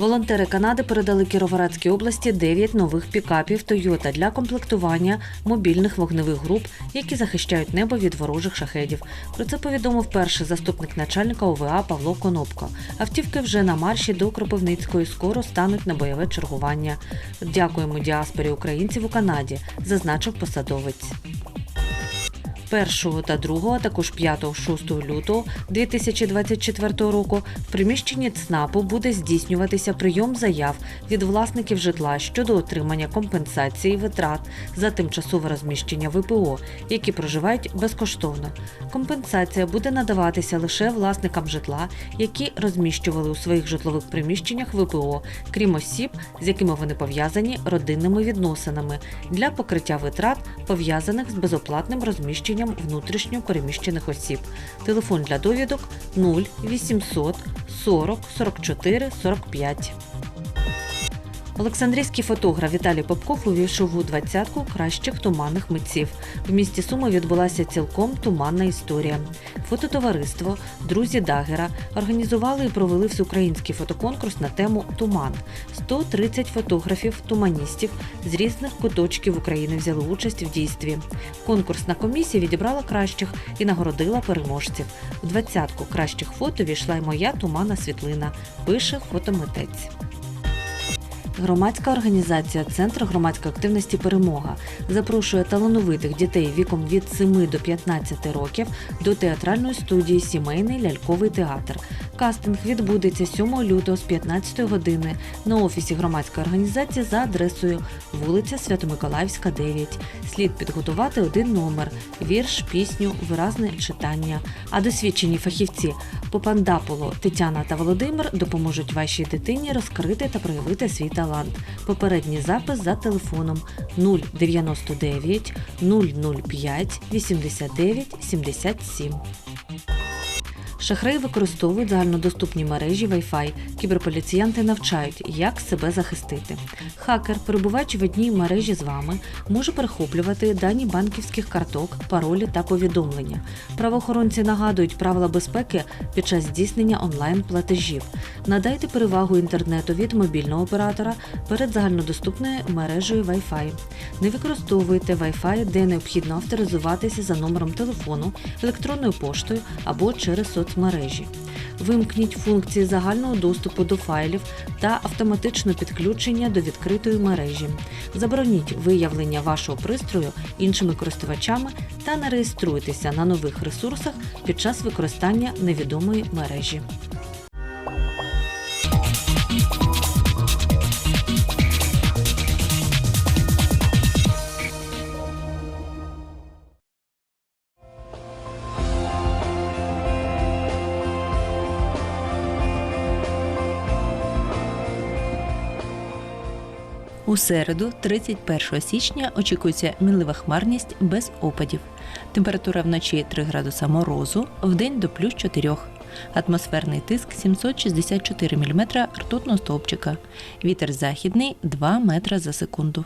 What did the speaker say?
Волонтери Канади передали Кіровоградській області 9 нових пікапів Toyota для комплектування мобільних вогневих груп, які захищають небо від ворожих шахедів. Про це повідомив перший заступник начальника ОВА Павло Конопко. Автівки вже на марші до Кропивницької скоро стануть на бойове чергування. Дякуємо діаспорі українців у Канаді, зазначив посадовець. 1 та 2, а також 5-6 лютого 2024 року в приміщенні ЦНАПу буде здійснюватися прийом заяв від власників житла щодо отримання компенсації витрат за тимчасове розміщення ВПО, які проживають безкоштовно. Компенсація буде надаватися лише власникам житла, які розміщували у своїх житлових приміщеннях ВПО, крім осіб, з якими вони пов'язані родинними відносинами для покриття витрат, пов'язаних з безоплатним розміщенням внутрішньо переміщених осіб. Телефон для довідок 0 800 40 44 45. Олександрійський фотограф Віталій Попков увійшов у двадцятку кращих туманних митців. В місті Суми відбулася цілком туманна історія. Фототовариство Друзі Дагера організували і провели всеукраїнський фотоконкурс на тему Туман. 130 фотографів, туманістів з різних куточків України взяли участь в дійстві. Конкурсна комісія відібрала кращих і нагородила переможців. У двадцятку кращих фото війшла й моя туманна світлина. Пише фотомитець. Громадська організація Центр громадської активності Перемога запрошує талановитих дітей віком від 7 до 15 років до театральної студії Сімейний ляльковий театр. Кастинг відбудеться 7 лютого з 15 години на офісі громадської організації за адресою вулиця Свято-Миколаївська, 9. Слід підготувати один номер: вірш, пісню, виразне читання. А досвідчені фахівці Попандаполо Тетяна та Володимир допоможуть вашій дитині розкрити та проявити свій талант. Попередній запис за телефоном 099 005 89 77. Шахраї використовують загальнодоступні мережі Wi-Fi. Кіберполіціянти навчають, як себе захистити. Хакер, перебуваючи в одній мережі з вами, може перехоплювати дані банківських карток, паролі та повідомлення. Правоохоронці нагадують правила безпеки під час здійснення онлайн-платежів. Надайте перевагу інтернету від мобільного оператора перед загальнодоступною мережею Wi-Fi. Не використовуйте Wi-Fi, де необхідно авторизуватися за номером телефону, електронною поштою або через соцмережі. Вимкніть функції загального доступу до файлів та автоматичне підключення до відкритої мережі. Забороніть виявлення вашого пристрою іншими користувачами та не реєструйтеся на нових ресурсах під час використання невідомої мережі. У середу, 31 січня, очікується мінлива хмарність без опадів. Температура вночі 3 градуса морозу, вдень до плюс 4. Атмосферний тиск 764 мм ртутного стовпчика. Вітер західний 2 метра за секунду.